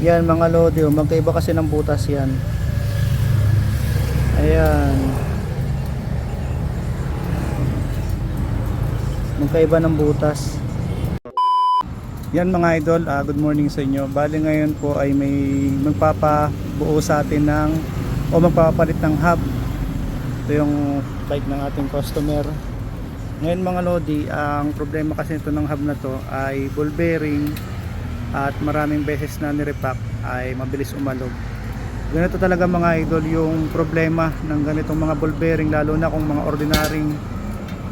Yan mga lodi, oh, magkaiba kasi ng butas yan. Ayan. Magkaiba ng butas. Yan mga idol, ah, good morning sa inyo. Bali ngayon po ay may magpapabuo sa atin ng o magpapalit ng hub. Ito yung bike ng ating customer. Ngayon mga lodi, ang problema kasi nito ng hub na to ay ball bearing at maraming beses na nirepack ay mabilis umalog. Ganito talaga mga idol yung problema ng ganitong mga ball bearing lalo na kung mga ordinaryong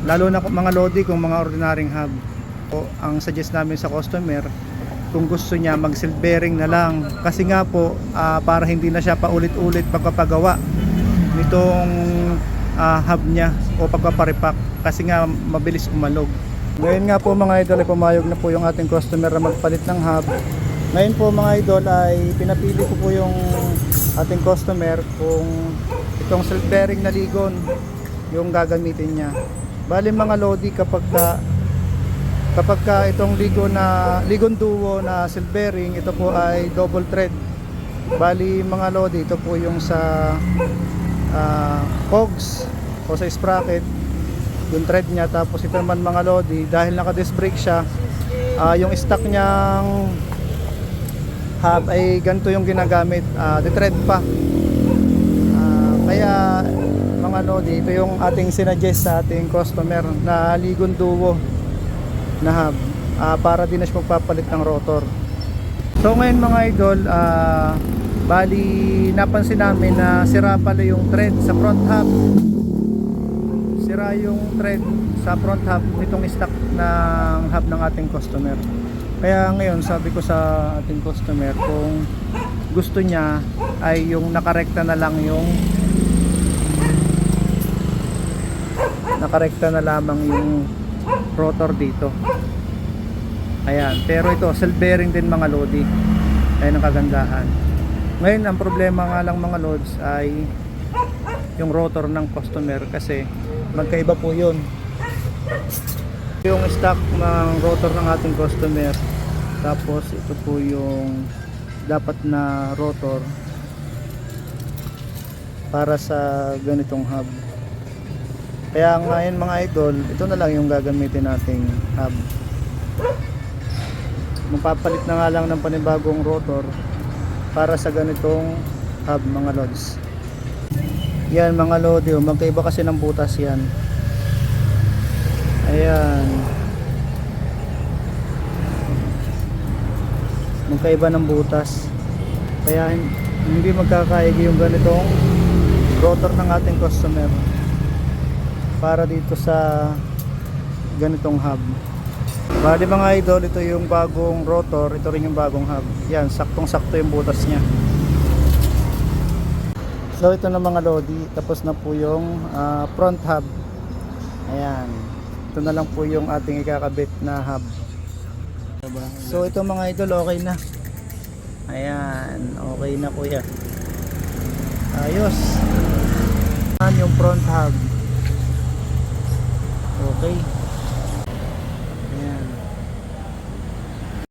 lalo na kung mga lodi kung mga ordinaryong hub. O ang suggest namin sa customer kung gusto niya mag silk bearing na lang kasi nga po ah, para hindi na siya paulit-ulit pagpapagawa nitong ah, hub niya o pagpaparepack kasi nga mabilis umalog. Ngayon nga po mga idol ay pumayag na po yung ating customer na magpalit ng hub. Ngayon po mga idol ay pinapili ko po yung ating customer kung itong silk bearing na ligon yung gagamitin niya. Bali mga lodi kapag ka, kapag ka itong ligo na ligon duo na silk bearing ito po ay double thread. Bali mga lodi ito po yung sa ah, cogs o sa sprocket yung thread niya tapos ito naman mga lodi dahil naka disc brake siya ah, yung stock niyang hub ay ganito yung ginagamit uh, thread pa. Ah, kaya mga lodi ito yung ating sinuggest sa ating customer na ligon duo na hub ah, para din na siya magpapalit ng rotor. So ngayon mga idol ah, bali napansin namin na sira pala yung thread sa front hub sira yung thread sa front hub nitong stock ng hub ng ating customer. Kaya ngayon sabi ko sa ating customer kung gusto niya ay yung nakarekta na lang yung nakarekta na lamang yung rotor dito. Ayan. Pero ito self bearing din mga lodi. Ayan ang kagandahan. Ngayon ang problema nga lang mga loads ay yung rotor ng customer kasi magkaiba po yun. Yung stock ng rotor ng ating customer tapos ito po yung dapat na rotor para sa ganitong hub. Kaya ngayon mga idol ito na lang yung gagamitin nating hub. Magpapalit na nga lang ng panibagong rotor para sa ganitong hub mga lods yan mga lodi oh, magkaiba kasi ng butas yan. Ayan. Magkaiba ng butas. Kaya hin- hindi magkakaigi yung ganitong rotor ng ating customer para dito sa ganitong hub. Bali mga idol, ito yung bagong rotor, ito rin yung bagong hub. Yan, saktong sakto yung butas niya. So ito na mga lodi, tapos na po yung ah, front hub. Ayan. Ito na lang po yung ating ikakabit na hub. So ito mga idol, okay na. Ayan, okay na kuya. Ayos. Ayan yung front hub. Okay.